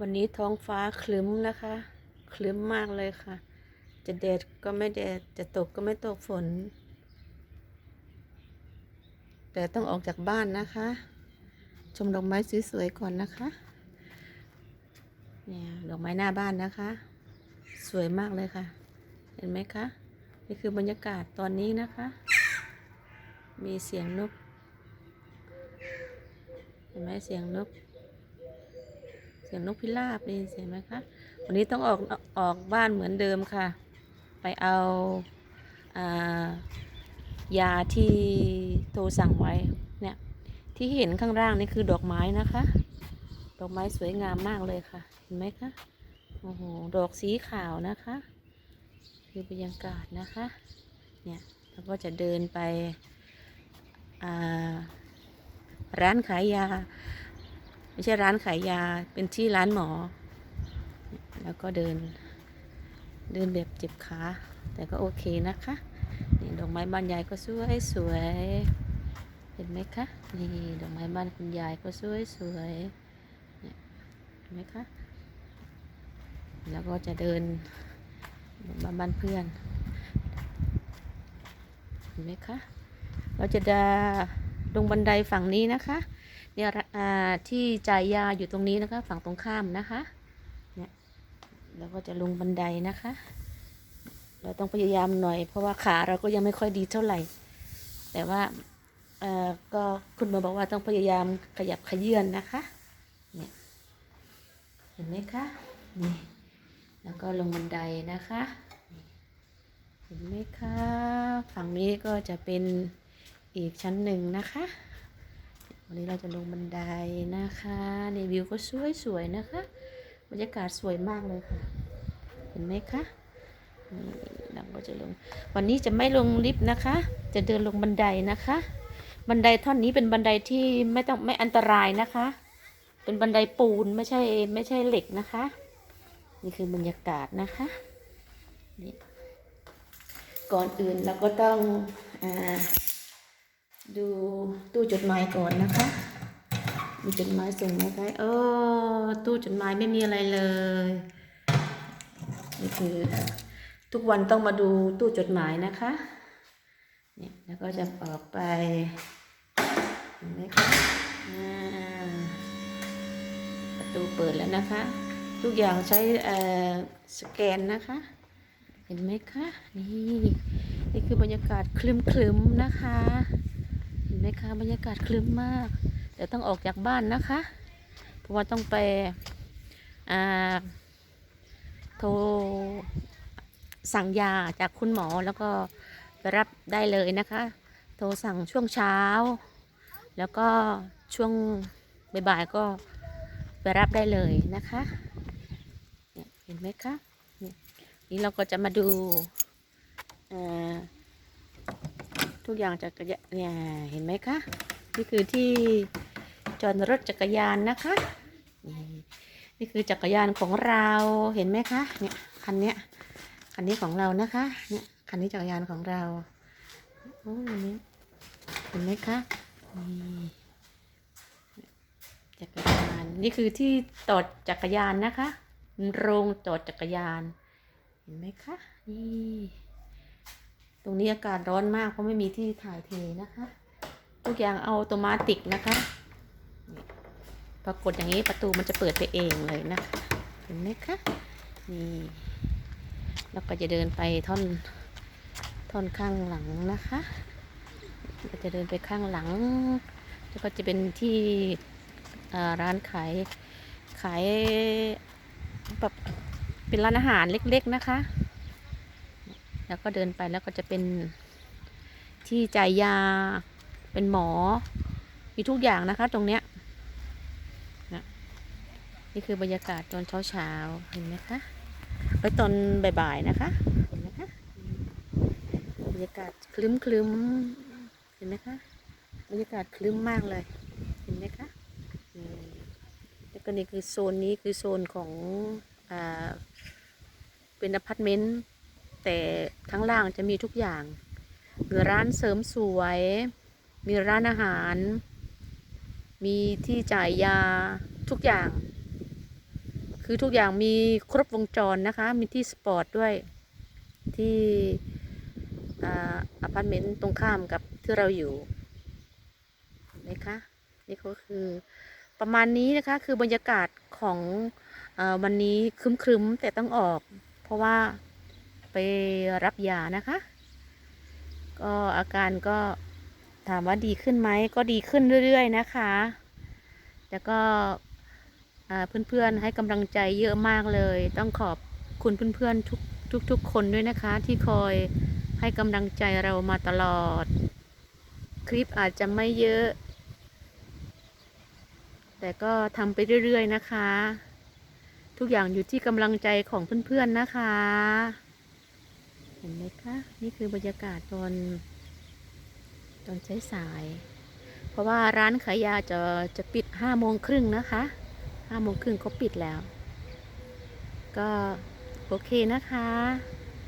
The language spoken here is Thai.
วันนี้ท้องฟ้าคลึ้มนะคะ คลึ้มมากเลยค่ะ จะแดดก็ไม่แดด จะตกก็ไม่ตกฝน แต่ต้องออกจากบ้านนะคะ ชมดอกไม้สวยๆก่อนนะคะ เนี่ยดอกไม้หน้าบ้านนะคะ สวยมากเลยค่ะ เห็นไหมคะ นี่คือบรรยากาศตอนนี้นะคะ มีเสียงนก เห็นไหมเสียงนก สียงนกพิราบนี่เสียงไหมคะ วันนี้ต้องออกออกบ้านเหมือนเดิมค่ะ ไปเอาอายาที่โทรสั่งไว้เนี่ยที่เห็นข้างล่างนี่คือดอกไม้นะคะ ดอกไม้สวยงามมากเลยค่ะ เห็นไหมคะโอ้โหดอกสีขาวนะคะ คือบรรยากาศนะคะ เนี่ยแล้วก็จะเดินไปร้านขายยา ไม่ใช่ร้านขายยาเป็นที่ร้านหมอ แล้วก็เดิน เดินแบบเจ็บขาแต่ก็โอเคนะคะนี่ดอกไม้บ้านยายก็สวยสวยเห็นไหมคะนี่ดอกไม้บ้านคุณยายก็สวยสวยเห็นไหมคะแล้วก็จะเดินมาบ้านเพื่อนเห็นไหมคะเราจะดาลงบันไดฝั่งนี้นะคะ เนี่ยที่จ่ายยาอยู่ตรงนี้นะคะ ฝั่งตรงข้ามนะคะเนี่ยเราก็จะลงบันไดนะคะ เราต้องพยายามหน่อย เพราะว่าขาเราก็ยังไม่ค่อยดีเท่าไหร่ แต่ว่าเอ่อก็คุณหมอบอกว่าต้องพยายามขยับขยื่นนะคะเนี่ยเห็นไหมคะนี่แล้วก็ลงบันไดนะคะเห็นไหมคะ ฝั่งนี้ก็จะเป็นอีกชั้นหนึ่งนะคะ วันนี้เราจะลงบันไดนะคะในวิวก็สวยสวยๆนะคะ บรรยากาศสวยมากเลยค่ะ เห็นไหมคะนี่เราก็จะลง วันนี้จะไม่ลงลิฟต์นะคะ จะเดินลงบันไดนะคะ บันไดท่อนนี้เป็นบันไดที่ไม่ต้องไม่อันตรายนะคะ เป็นบันไดปูนไม่ใช่ไม่ใช่เหล็กนะคะ นี่คือบรรยากาศนะคะนี่ก่อนอื่นเราก็ต้องอ่า ดูตู้จดหมายก่อนนะคะ มีจดหมายส่งนะคะเออตู้จดหมายไม่มีอะไรเลยนี่คือทุกวันต้องมาดูตู้จดหมายนะคะเนี่ยแล้วก็จะออกไปเห็นไหมคะประตูเปิดแล้วนะคะ ทุกอย่างใช้เอ่อสแกนนะคะ เห็นไหมคะ นี่ นี่คือบรรยากาศคลึมๆนะคะ ไหมคะบรรยากาศคลึ้มมาก เดี๋ยวต้องออกจากบ้านนะคะ เพราะว่าต้องไปโทรสั่งยาจากคุณหมอแล้วก็ไปรับได้เลยนะคะ โทรสั่งช่วงเช้า แล้วก็ช่วงบ่ายๆก็ไปรับได้เลยนะคะเห็นไหมคะนี่เราก็จะมาดูอ่า ทุกอย่างจักรยานเนี่ยเห็นไหมคะนี่คือที่จอดรถจักรยานนะคะนี่นี่คือจักรยานของเราเห็นไหมคะเนี่ยคันเนี้ยคันนี้ของเรานะคะเนี่ยคันนี้จักรยานของเราโอ้ยนี้เห็นไหมคะนี่จักรยานนี่คือที่จอดจักรยานนะคะ โรงจอดจักรยาน เห็นไหมคะนี่ ตรงนี้อากาศร้อนมากเพราะไม่มีที่ถ่ายเทนะคะ ทุกอย่างเอาออโตมาตินะคะนี่พอกดอย่างนี้ประตูมันจะเปิดไปเองเลยนะคะเห็นไหมคะนี่แล้วก็จะเดินไปท่อนท่อนข้างหลังนะคะก็จะเดินไปข้างหลัง แล้วก็จะเป็นที่ร้านขายขายแบบเป็นร้านอาหารเล็ก ๆ นะคะ แล้วก็เดินไปแล้วก็จะเป็นที่จ่ายยา เป็นหมอ มีทุกอย่างนะคะตรงเนี้ยนะนี่คือบรรยากาศตอนเช้าเช้าเห็นไหมคะไว้ตอนบ่ายๆนะคะ เห็นไหมคะ บรรยากาศคลึ้มคลึ้มๆเห็นไหมคะ บรรยากาศคลึ้มมากเลย เห็นไหมคะอืมแล้วก็นี่คือโซนนี้คือโซนของ อ่า เป็นอพาร์ตเมนต์ แต่ทั้งล่างจะมีทุกอย่าง มีร้านเสริมสวย มีร้านอาหาร มีที่จ่ายยาทุกอย่าง คือทุกอย่างมีครบวงจรนะคะ มีที่สปอร์ตด้วย ที่อาพาร์ตเมนต์ตรงข้ามกับที่เราอยู่เห็นไหมคะนี่ก็คือประมาณนี้นะคะคือบรรยากาศของอวันนี้ครึ้มๆแต่ต้องออก เพราะว่า ไปรับยานะคะ ก็อาการก็ถามว่าดีขึ้นไหมก็ดีขึ้นเรื่อยๆนะคะ แล้วก็เพื่อนๆให้กำลังใจเยอะมากเลย ต้องขอบคุณเพื่อนๆทุกทุกๆคนด้วยนะคะ ที่คอยให้กำลังใจเรามาตลอด คลิปอาจจะไม่เยอะ แต่ก็ทำไปเรื่อยๆนะคะ ทุกอย่างอยู่ที่กำลังใจของเพื่อนๆนะคะ ห็นไหมคะ นี่คือบรรยากาศตอนตอนใช้สาย เพราะว่าร้านขายยาจะจะปิดห้าโมงครึ่งนะคะห้าโมงครึ่งเขาปิดแล้ว ก็โอเคนะคะ